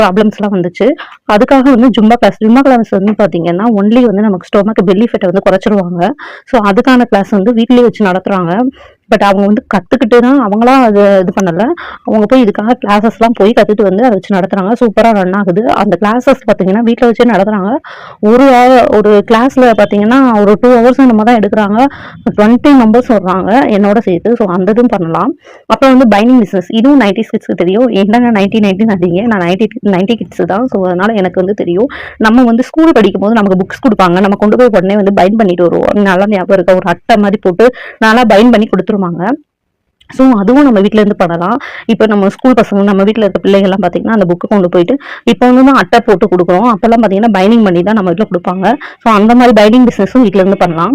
ப்ராப்ளம்ஸ்லாம் வந்துச்சு. அதுக்காக வந்து ஜும்பா கிளாஸ் ஜும்பா கிளாஸ் வந்து பார்த்தீங்கன்னா ஒன்லி வந்து நமக்கு ஸ்டொமக் பெல்லி ஃபெட்டை வந்து குறைச்சிருவாங்க. ஸோ அதுக்கான கிளாஸ் வந்து வீட்லேயே வச்சு நடத்துகிறாங்க பட் அவங்க வந்து கற்றுக்கிட்டு தான் அவங்களா அது இது பண்ணலை. அவங்க போய் இதுக்காக கிளாஸஸ்லாம் போய் கற்றுட்டு வந்து அதை வச்சு நடத்துகிறாங்க சூப்பராக ரன் ஆகுது. அந்த கிளாஸஸ் பார்த்தீங்கன்னா வீட்டில் வச்சே நடத்துகிறாங்க ஒரு ஒரு கிளாஸில் பார்த்தீங்கன்னா ஒரு டூ ஹவர்ஸ் நம்ம தான் எடுக்கிறாங்க. டுவெண்ட்டி மெம்பர்ஸ் வர்றாங்க என்னோட சேர்த்து. ஸோ அந்த இதுவும் பண்ணலாம். அப்புறம் வந்து பைனிங் பிஸ்னஸ் இதுவும் நைன்டி கிட்ஸ்க்கு தெரியும். என்னங்க நைன்டி நைன்டி அதிக நான் நைன்டி நைன்டி கிட்ஸ் தான். ஸோ அதனால் எனக்கு வந்து தெரியும். நம்ம வந்து ஸ்கூல் படிக்கும் போது நமக்கு புக்ஸ் கொடுப்பாங்க. நம்ம கொண்டு போய் உடனே வந்து பைண்ட் பண்ணிட்டு வருவோம். நல்லா ஞாபகம் இருக்க ஒரு அட்டை மாதிரி போட்டு நல்லா பைண்ட் பண்ணி கொடுத்துருவோம். கொடுத்துருவாங்க ஸோ அதுவும் நம்ம வீட்டிலேருந்து இருந்து பண்ணலாம். இப்போ நம்ம ஸ்கூல் பசங்க நம்ம வீட்டில் இருக்க பிள்ளைகள்லாம் பார்த்திங்கன்னா அந்த புக்கு கொண்டு போயிட்டு இப்போ வந்து தான் அட்டை போட்டு கொடுக்குறோம். அப்போல்லாம் பார்த்திங்கன்னா பைனிங் பண்ணி தான் நம்ம வீட்டில் கொடுப்பாங்க. ஸோ அந்த மாதிரி பைனிங் பிஸ்னஸும் வீட்டிலேருந்து இருந்து பண்ணலாம்.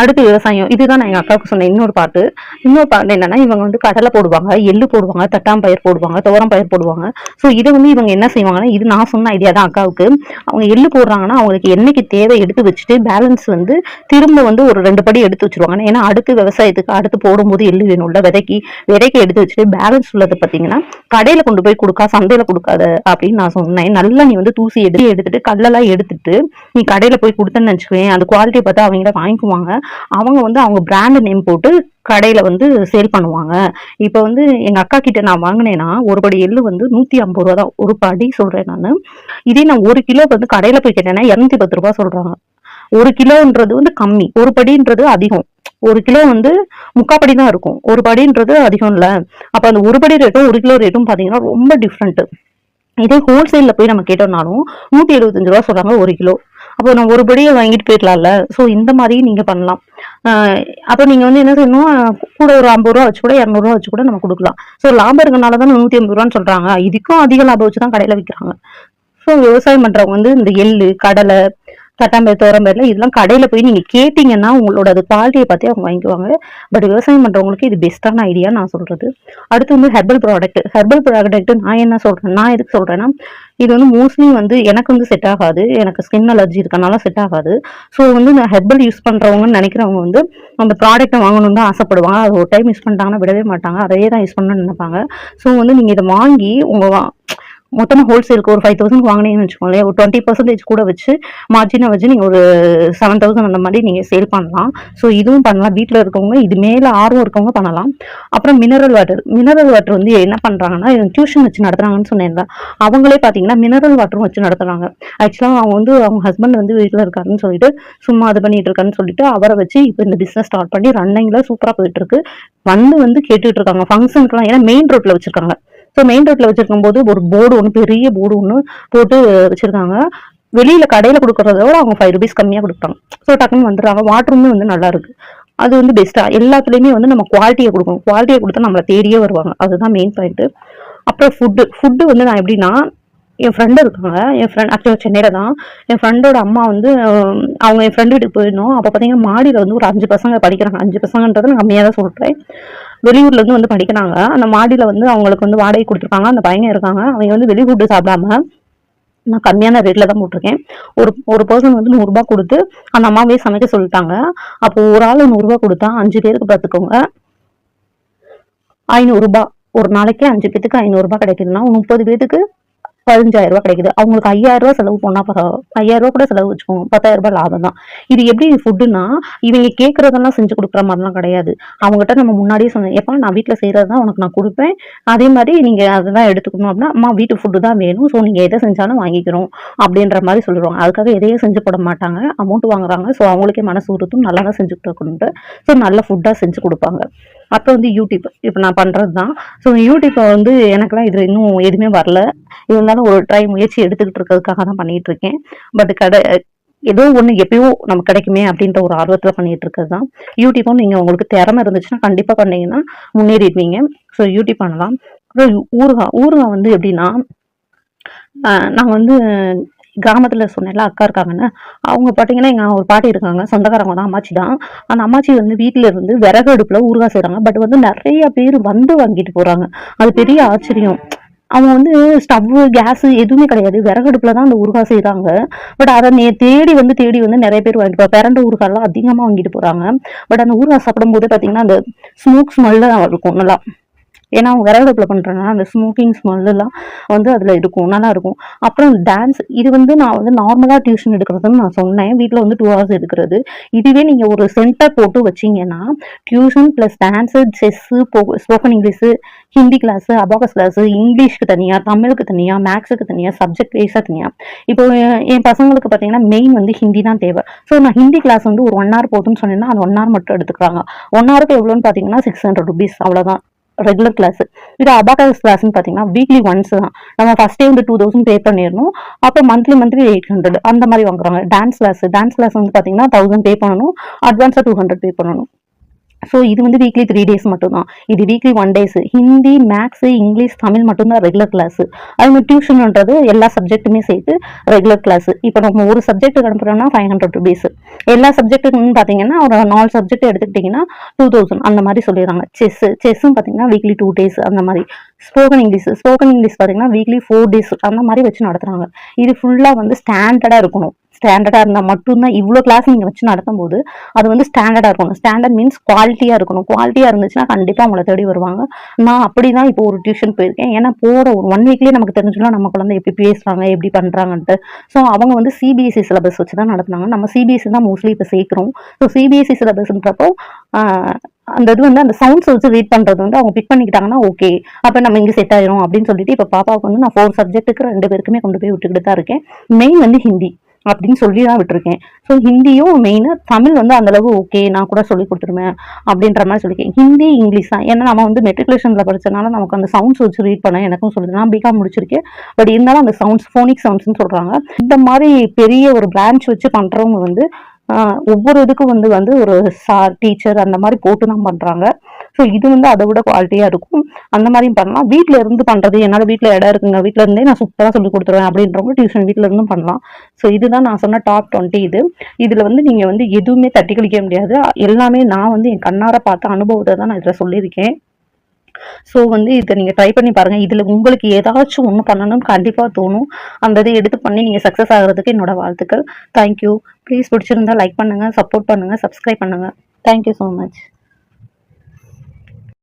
அடுத்து விவசாயம். இதுதான் நான் எங்கள் அக்காவுக்கு சொன்ன இன்னொரு பாட்டு இன்னொரு பாட்டு என்னன்னா இவங்க வந்து கடலை போடுவாங்க எள்ளு போடுவாங்க தட்டாம்பயிர் போடுவாங்க துவரம் பயிர் போடுவாங்க. ஸோ இதை வந்து இவங்க என்ன செய்வாங்கன்னா இது நான் சொன்ன ஐடியா தான் அக்காவுக்கு. அவங்க எள்ளு போடுறாங்கன்னா அவங்களுக்கு என்னைக்கு தேவை எடுத்து வச்சுட்டு பேலன்ஸ் வந்து திரும்ப வந்து ஒரு ரெண்டு படி எடுத்து வச்சிருவாங்க ஏன்னா அடுத்து விவசாயத்துக்கு அடுத்து போடும்போது எள்ளு வேணும்ல விதைக்கு விதைக்கு எடுத்து வச்சுட்டு பேலன்ஸ் உள்ளது பார்த்தீங்கன்னா கடையில் கொண்டு போய் கொடுக்கா சந்தையில் கொடுக்காத அப்படின்னு நான் சொன்னேன். நல்லா நீ வந்து தூசி எடுத்து எடுத்துட்டு கல்லெல்லாம் எடுத்துட்டு நீ கடையில் போய் கொடுத்தேன்னு நினச்சிக்குவேன் அந்த குவாலிட்டி பார்த்து அவங்கள வாங்கிக்குவாங்க. அவங்க வந்து அவங்க பிராண்ட் நேம் போட்டு கடையில வந்து சேல் பண்ணுவாங்க. இப்போ வந்து எங்க அக்கா கிட்ட நான் வாங்கினேன்னா ஒரு படி எள்ளு வந்து நூத்தி ஐம்பது ரூபா தான். ஒரு படி சொல்றேன் நான். இதே நான் ஒரு கிலோ வந்து கடையில போய் கேட்டேன்னா இரநூத்தி பத்து ரூபா சொல்றாங்க. ஒரு கிலோன்றது வந்து கம்மி. ஒரு படின்றது அதிகம். ஒரு கிலோ வந்து முக்காப்படி தான் இருக்கும். ஒரு படின்றது அதிகம் இல்ல. அப்ப அந்த ஒரு படி ரேட்டும் ஒரு கிலோ ரேட்டும் பாத்தீங்கன்னா ரொம்ப டிஃப்ரெண்ட் இதே ஹோல்சேல்ல போய் நம்ம கேட்டோம்னாலும் நூத்தி எழுபத்தஞ்சு ரூபா சொல்றாங்க ஒரு கிலோ. அப்போ நான் ஒரு படியை வாங்கிட்டு போயிடலாம்ல ஸோ இந்த மாதிரி நீங்கள் பண்ணலாம். அப்போ நீங்கள் வந்து என்ன செய்யணும் கூட ஒரு ஐம்பது ரூபா வச்சு கூட இரநூறுவா வச்சு கூட நம்ம கொடுக்கலாம். ஸோ லாபம் இருக்கனால தான் நூற்றி ஐம்பது ரூபான்னு சொல்கிறாங்க இதுக்கும் அதிக லாபம் வச்சு தான் கடையில் விற்கிறாங்க ஸோ விவசாயம் பண்ணுறவங்க வந்து இந்த எள்ளு கடலை தட்டாம்பயிர் தோரம்பயிர்ல இதெல்லாம் கடையில் போய் நீங்கள் கேட்டிங்கன்னா உங்களோட அது குவாலிட்டியை பார்த்து அவங்க வாங்கிக்குவாங்க. பட் விவசாயம் பண்ணுறவங்களுக்கு இது பெஸ்ட்டான ஐடியா நான் சொல்கிறது அடுத்து வந்து ஹெர்பல் ப்ராடக்ட் ஹெர்பல் ப்ராடக்ட் நான் என்ன சொல்கிறேன் நான் எதுக்கு சொல்கிறேன்னா இது வந்து மோஸ்ட்லி வந்து எனக்கு வந்து செட் ஆகாது. எனக்கு ஸ்கின் அலர்ஜி இருக்கனால செட் ஆகாது. ஸோ வந்து நான் ஹெர்பல் யூஸ் பண்ணுறவங்கன்னு நினைக்கிறவங்க வந்து அந்த ப்ராடக்ட்டை வாங்கணும்னு தான் ஆசைப்படுவாங்க. அது ஒரு டைம் யூஸ் பண்ணிட்டாங்கன்னா விடவே மாட்டாங்க. அதையே தான் யூஸ் பண்ணணும்னு நினைப்பாங்க. ஸோ வந்து நீங்கள் இதை வாங்கி உங்கள் வா- மொத்தமாக ஹோல்சேலுக்கு ஒரு ஃபைவ் தௌசண்ட் வாங்கினீங்கன்னு வச்சுக்கோங்களேன். ஒரு டுவெண்ட்டி பர்சன்டேஜ் கூட வச்சு மார்ஜினை வச்சு நீங்கள் ஒரு செவன் தௌசண்ட் அந்த மாதிரி நீங்கள் சேல் பண்ணலாம். ஸோ இதுவும் பண்ணலாம். வீட்டில் இருக்கவங்க இது மேலே ஆர்வம் இருக்கவங்க பண்ணலாம். அப்புறம் மினரல் வாட்டர் மினரல் வாட்டர் வந்து என்ன பண்ணுறாங்கன்னா டியூஷன் வச்சு நடத்துகிறாங்கன்னு சொன்னேன் அவங்களே பார்த்தீங்கன்னா மினரல் வாட்டரும் வச்சு நடத்துகிறாங்க ஆக்சுவலாக அவங்க வந்து அவங்க ஹஸ்பண்ட் வந்து வீட்டில் இருக்காருன்னு சொல்லிட்டு சும்மா அது பண்ணிட்டு இருக்காருன்னு சொல்லிட்டு அவரை வச்சு இப்போ இந்த பிஸ்னஸ் ஸ்டார்ட் பண்ணி ரன்னிங்கில் சூப்பராக போயிட்டு இருக்கு. வந்து வந்து கேட்டுட்டு இருக்காங்க. ஃபங்க்ஷனுக்குலாம் ஏன்னா மெயின் ரோட்டில் வச்சிருக்காங்க. ஸோ மெயின் ரோட்டில் வச்சிருக்கும் போது ஒரு போர்டு ஒன்று பெரிய போர்டு ஒன்று போட்டு வச்சிருக்காங்க. வெளியில் கடையில் கொடுக்குறத விட அவங்க ஃபைவ் ருபீஸ் கம்மியாக கொடுப்பாங்க. ஸோ டக்குன்னு வந்துடுறாங்க. வாட்டருமே வந்து நல்லா இருக்குது அது வந்து பெஸ்ட்டாக எல்லாத்துலேயுமே வந்து நம்ம குவாலிட்டியை கொடுக்கணும். குவாலிட்டியை கொடுத்தா நம்மளை தேடியே வருவாங்க. அதுதான் மெயின் பாயிண்ட்டு அப்புறம் ஃபுட்டு ஃபுட்டு வந்து நான் எப்படின்னா என் ஃப்ரெண்டு இருக்காங்க. என் ஃப்ரெண்ட் ஆக்சுவலாக சென்னையில் தான். என் ஃப்ரெண்டோட அம்மா வந்து அவங்க என் ஃப்ரெண்டு வீட்டுக்கு போயிருந்தோம். அப்போ பார்த்தீங்கன்னா மாடியில் வந்து ஒரு அஞ்சு பசங்க படிக்கிறாங்க. அஞ்சு பசங்கன்றது நான் கம்மியாக தான் சொல்கிறேன் வெளியூர்லேருந்து வந்து படிக்கிறாங்க. அந்த மாடியில் வந்து அவங்களுக்கு வந்து வாடகை கொடுத்துருக்காங்க. அந்த பையன் இருக்காங்க. அவங்க வந்து வெளி சாப்பிடாம நான் கம்மியான ரேட்டில் தான் போட்டிருக்கேன். ஒரு ஒரு பர்சன் வந்து நூறுரூபா கொடுத்து அந்த அம்மாவே சமைக்க சொல்லிட்டாங்க. அப்போ ஒரு ஆள் நூறுரூபா கொடுத்தா அஞ்சு பேருக்கு பார்த்துக்கோங்க ஐநூறுரூபா ஒரு நாளைக்கு அஞ்சு பேத்துக்கு ஐநூறுரூபா கிடைக்குதுன்னா முப்பது பேத்துக்கு பதினஞ்சாயிரம் ரூபாய் கிடைக்குது. அவங்களுக்கு ஐயாயிரம் ரூபாய் செலவு போனா பரவாயில்ல ஐயாயிரம் ரூபாய் கூட செலவு வச்சுக்கோங்க. பத்தாயிரம் ரூபாய் லாபம் தான். இது எப்படி ஃபுட்டுனா இவங்க கேட்கறதெல்லாம் செஞ்சு கொடுக்குற மாதிரிலாம் கிடையாது. அவங்ககிட்ட நம்ம முன்னாடியே சொன்னோம் எப்போ நான் வீட்டில் செய்கிறது தான் உனக்கு நான் கொடுப்பேன். அதே மாதிரி நீங்கள் அதுதான் எடுத்துக்கணும் அப்படின்னா அம்மா வீட்டு ஃபுட்டு தான் வேணும். ஸோ நீங்கள் எதை செஞ்சாலும் வாங்கிக்கிறோம். அப்படின்ற மாதிரி சொல்லிடுவாங்க அதுக்காக எதையும் செஞ்சு போட மாட்டாங்க. அமௌண்ட் வாங்குறாங்க. ஸோ அவங்களுக்கே மனசு உறுத்தும். நல்லா தான் செஞ்சு கொடுக்கணுன்ட்டு ஸோ நல்ல ஃபுட்டாக செஞ்சு கொடுப்பாங்க. அப்புறம் வந்து யூடியூப் இப்போ நான் பண்ணுறது தான் ஸோ யூடியூப்பை வந்து எனக்குலாம் இது இன்னும் எதுவுமே வரல. இருந்தாலும் ஒரு ட்ரை முயற்சி எடுத்துக்கிட்டு இருக்கிறதுக்காக தான் பண்ணிட்டு இருக்கேன். பட் கடை ஏதோ ஒன்று எப்பயோ நமக்கு கிடைக்குமே அப்படின்ற ஒரு ஆர்வத்தில் பண்ணிட்டு இருக்கிறது தான். யூடியூப்பும் நீங்கள் உங்களுக்கு திறமை இருந்துச்சுன்னா கண்டிப்பாக பண்ணீங்கன்னா முன்னேறிடுவீங்க. ஸோ யூடியூப் பண்ணலாம். அப்புறம் ஊறுகாய் ஊறுகாய் வந்து எப்படின்னா நாங்கள் வந்து கிராமத்தில் சொன்னேன்ல அக்கா இருக்காங்கன்னு. அவங்க பார்த்தீங்கன்னா எங்கள் ஒரு பாட்டி இருக்காங்க. சொந்தக்காரங்க தான் அம்மாச்சி தான். அந்த அம்மாச்சி வந்து வீட்டில் இருந்து விறகு அடுப்பில் ஊறுகாய் செய்கிறாங்க பட் வந்து நிறைய பேர் வந்து வாங்கிட்டு போகிறாங்க அது பெரிய ஆச்சரியம். அவங்க வந்து ஸ்டவ்வு கேஸ் எதுவுமே கிடையாது. விறகடுப்புல தான் அந்த ஊறுகாய் செய்கிறாங்க பட் அதை நே தேடி வந்து தேடி வந்து நிறைய பேர் வாங்கிட்டு போகிறாங்க பிறண்ட ஊறுகாய்லாம் அதிகமாக வாங்கிட்டு போகிறாங்க பட் அந்த ஊறுகாய் சாப்பிடும்போது பார்த்தீங்கன்னா அந்த ஸ்மோக் ஸ்மெல்ல இருக்கும் நல்லா. ஏன்னா அவங்க விறகடுப்பில் பண்ணுறதுனால அந்த ஸ்மோக்கிங் ஸ்மெல்லாம் வந்து அதில் இருக்கும் நல்லா இருக்கும். அப்புறம் டான்ஸ் இது வந்து நான் வந்து நார்மலாக டியூஷன் எடுக்கிறதுன்னு நான் சொன்னேன். வீட்டில் வந்து டூ ஹவர்ஸ் எடுக்கிறது. இதுவே நீங்கள் ஒரு சென்டர் போட்டு வச்சிங்கன்னா tuition plus dance chess spoken English Hindi class abacus class இங்கிலீஷ்க்கு தனியாக தமிழுக்கு தனியாக மேக்ஸுக்கு தனியாக சப்ஜெக்ட் வைஸாக தனியாக இப்போ என் பசங்களுக்கு பார்த்தீங்கன்னா மெயின் வந்து ஹிந்தி தான் தேவை. ஸோ நான் ஹிந்தி கிளாஸ் வந்து ஒரு ஒன் ஹவர் போதும்னு சொன்னேன்னா அது ஒன் ஹவர் மட்டும் எடுத்துக்கிறாங்க. ஒன் ஹவருக்கு எவ்வளோன்னு பார்த்தீங்கன்னா சிக்ஸ் ஹண்ட்ரட் ருபீஸ் அவ்வளோதான் ரெகுலர் கிளாஸ் இது அபாகஸ் கிளாஸ்னு பார்த்தீங்கன்னா வீக்லி ஒன்ஸ் தான். நம்ம ஃபஸ்ட்டே வந்து டூ தௌசண்ட் பே பண்ணிடணும். அப்போ மந்த்லி மந்த்லி எயிட் ஹண்ட்ரட் அந்த மாதிரி வாங்குறாங்க. டான்ஸ் கிளாஸ் டான்ஸ் கிளாஸ் வந்து பார்த்தீங்கன்னா தௌசண்ட் பே பண்ணணும். அட்வான்ஸாக டூ ஹண்ட்ரட் பே பண்ணணும். ஸோ இது வந்து வீக்லி த்ரீ டேஸ் மட்டும்தான். இது weekly one days Hindi maths English Tamil மட்டும்தான் ரெகுலர் கிளாஸ் அது மாதிரி டியூஷன்ன்றது எல்லா சப்ஜெக்ட்டுமே சேர்த்து ரெகுலர் கிளாஸ் இப்போ நம்ம ஒரு சப்ஜெக்ட் அனுப்புறோம்னா ஃபைவ் ஹண்ட்ரட் ருபீஸ் எல்லா சப்ஜெக்ட்டுக்குன்னு பார்த்தீங்கன்னா ஒரு நாலு சப்ஜெக்ட் எடுத்துக்கிட்டிங்கன்னா டூ தௌசண்ட் அந்த மாதிரி சொல்லிடுறாங்க. செஸ் செஸ்ஸும் பார்த்தீங்கன்னா வீக்லி டூ டேஸ் அந்த மாதிரி. ஸ்போக்கன் இங்கிலீஷ் ஸ்போக்கன் இங்கிலீஷ் பார்த்தீங்கன்னா வீக்லி ஃபோர் டேஸ் அந்த மாதிரி வச்சு நடத்துகிறாங்க இது ஃபுல்லாக வந்து ஸ்டாண்டர்டாக இருக்கணும். ஸ்டாண்டர்டாக இருந்தால் மட்டும்தான் இவ்வளோ கிளாஸ் நீங்கள் வச்சு நடத்தும் போது அது வந்து ஸ்டாண்டர்டாக இருக்கணும். ஸ்டாண்டர்ட் மீன்ஸ் குவாலிட்டியாக இருக்கணும். குவாலிட்டியாக இருந்துச்சுன்னா கண்டிப்பாக அவங்கள தேடி வருவாங்க. நான் அப்படி தான் இப்போ ஒரு டியூஷன் போயிருக்கேன். ஏன்னா போகிற ஒரு ஒன் வீக்லேயே நமக்கு தெரிஞ்சுக்கலாம் நம்ம குழந்தை எப்படி பேசுகிறாங்க எப்படி பண்ணுறாங்கன்ட்டு ஸோ அவங்க வந்து சிபிஎஸ்சி சிலபஸ் வச்சு தான் நடத்துனாங்க. நம்ம சிபிஎஸ்சி தான் மோஸ்ட்லி இப்போ சேர்க்குறோம். ஸோ சிபிஎஸ்சி சிலபஸ்ன்றப்போ அந்த இது வந்து அந்த சவுண்ட்ஸ் வச்சு ரீட் பண்ணுறது வந்து அவங்க பிக் பண்ணிக்கிட்டாங்கன்னா ஓகே அப்போ நம்ம இங்கே செட் ஆயிரும் அப்படின்னு சொல்லிட்டு இப்போ பாப்பாவுக்கு வந்து நான் ஃபோர் சப்ஜெக்ட்டுக்கு ரெண்டு பேருக்குமே கொண்டு போய் விட்டுக்கிட்டு தான் இருக்கேன். மெயின் வந்து ஹிந்தி. அப்படின்னு சொல்லி தான் விட்டுருக்கேன். ஸோ ஹிந்தியும் மெயினாக தமிழ் வந்து அந்தளவு ஓகே நான் கூட சொல்லி கொடுத்துருவேன் அப்படின்ற மாதிரி சொல்லியிருக்கேன். ஹிந்தி இங்கிலீஷ் தான். ஏன்னா நம்ம வந்து மெட்ரிகுலேஷனில் படிச்சனால நமக்கு அந்த சவுண்ட்ஸ் வச்சு ரீட் பண்ண எனக்கும் சொல்லுது. நான் பிகாம் முடிச்சிருக்கேன். பட் இருந்தாலும் அந்த சவுண்ட்ஸ் ஃபோனிக் சவுண்ட்ஸ்னு சொல்கிறாங்க இந்த மாதிரி பெரிய ஒரு பிரான்ச் வச்சு பண்ணுறவங்க வந்து ஒவ்வொரு இதுக்கும் வந்து வந்து ஒரு சார் டீச்சர் அந்த மாதிரி போட்டு தான் பண்ணுறாங்க ஸோ இது வந்து அதை விட குவாலிட்டியாக இருக்கும். அந்த மாதிரியும் பண்ணலாம். வீட்டில் இருந்து பண்ணுறது என்னால் வீட்டில் இடம் இருக்குங்க. வீட்டில் இருந்தே நான் சூப்பராக சொல்லி கொடுத்துருவேன் அப்படின்றவங்க டியூஷன் வீட்டில் இருந்தும் பண்ணலாம். ஸோ இதுதான் நான் சொன்ன டாப் டுவெண்ட்டி இது. இதில் வந்து நீங்கள் வந்து எதுவுமே தட்டி கழிக்க முடியாது. எல்லாமே நான் வந்து என் கண்ணார பார்த்த அனுபவத்தை தான் நான் இதில் சொல்லியிருக்கேன். ஸோ வந்து இதை நீங்கள் ட்ரை பண்ணி பாருங்கள் இதில் உங்களுக்கு ஏதாச்சும் ஒன்று பண்ணணும் கண்டிப்பாக தோணும். அந்த இதை எடுத்து பண்ணி நீங்கள் சக்ஸஸ் ஆகிறதுக்கு என்னோட வாழ்த்துக்கள். தேங்க்யூ ப்ளீஸ் பிடிச்சிருந்தா லைக் பண்ணுங்கள் சப்போர்ட் பண்ணுங்கள் சப்ஸ்கிரைப் பண்ணுங்கள் தேங்க்யூ ஸோ மச்